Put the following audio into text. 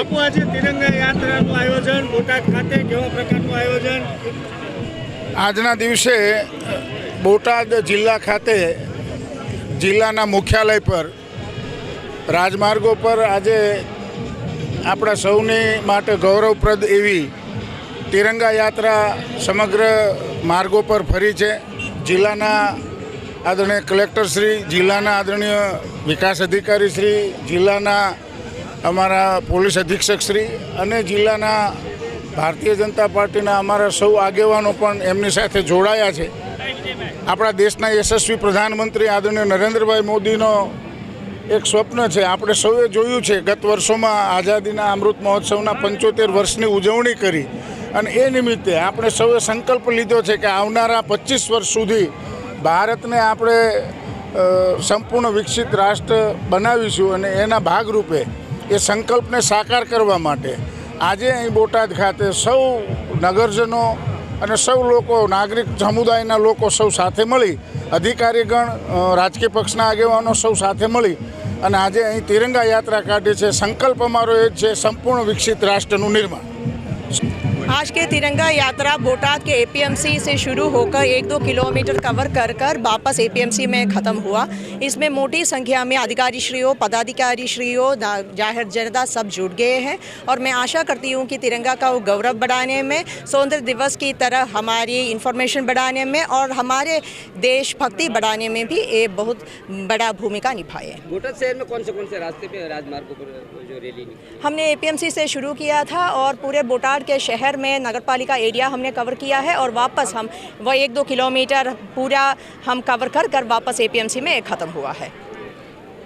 બાપુ, આજે તિરંગા યાત્રાનું આયોજન, બોટાદ ખાતે કેવા પ્રકારનું આયોજન? આજના દિવસે બોટાદ જિલ્લા ખાતે જિલ્લાના મુખ્યાલય પર, રાજમાર્ગો પર આજે આપણા સૌની માટે ગૌરવપ્રદ એવી તિરંગા યાત્રા સમગ્ર માર્ગો પર ફરી છે. જિલ્લાના આદરણીય કલેક્ટર શ્રી જિલ્લાના આદરણીય વિકાસ અધિકારી શ્રી જિલ્લાના અમારા પોલીસ અધિક્ષક શ્રી અને જિલ્લાના ભારતીય જનતા પાર્ટીના અમારા સૌ આગેવાનો પણ એમની સાથે જોડાયા છે. આપણા દેશના યશસ્વી પ્રધાનમંત્રી આદરણીય નરેન્દ્રભાઈ મોદીનો એક સ્વપ્ન છે. આપણે સૌએ જોયું છે, ગત વર્ષોમાં આઝાદીના અમૃત મહોત્સવના પંચોતેર વર્ષની ઉજવણી કરી અને એ નિમિત્તે આપણે સૌએ સંકલ્પ લીધો છે કે આવનારા પચીસ વર્ષ સુધી ભારતને આપણે સંપૂર્ણ વિકસિત રાષ્ટ્ર બનાવીશું અને એના ભાગરૂપે એ સંકલ્પને સાકાર કરવા માટે આજે અહીં બોટાદ ખાતે સૌ નગરજનો અને સૌ લોકો, નાગરિક સમુદાયના લોકો સૌ સાથે મળી, અધિકારીગણ રાજકીય પક્ષના આગેવાનો સૌ સાથે મળી અને આજે અહીં તિરંગા યાત્રા કાઢી છે. સંકલ્પ અમારો એ જ છે, સંપૂર્ણ વિકસિત રાષ્ટ્રનું નિર્માણ. आज के तिरंगा यात्रा बोटाद के एपीएमसी से शुरू होकर एक दो किलोमीटर कवर कर कर वापस एपीएमसी में ख़त्म हुआ। इसमें मोटी संख्या में अधिकारी श्रीयों पदाधिकारी श्रीयों ना- ज़ाहिर जनता सब जुट गए हैं। और मैं आशा करती हूँ कि तिरंगा का वो गौरव बढ़ाने में स्वतंत्र दिवस की तरह हमारी इंफॉर्मेशन बढ़ाने में और हमारे देशभक्ति बढ़ाने में भी ये बहुत बड़ा भूमिका निभाए बोटाद शहर में कौन से कौन से रास्ते पे राजमार्गों पर जो रैली हमने एपीएमसी से शुरू किया था और पूरे बोटाड के शहर में नगरपालिका एरिया हमने कवर किया है और वापस हम वह एक दो किलोमीटर पूरा हम कवर कर कर वापस एपीएमसी में ख़त्म हुआ है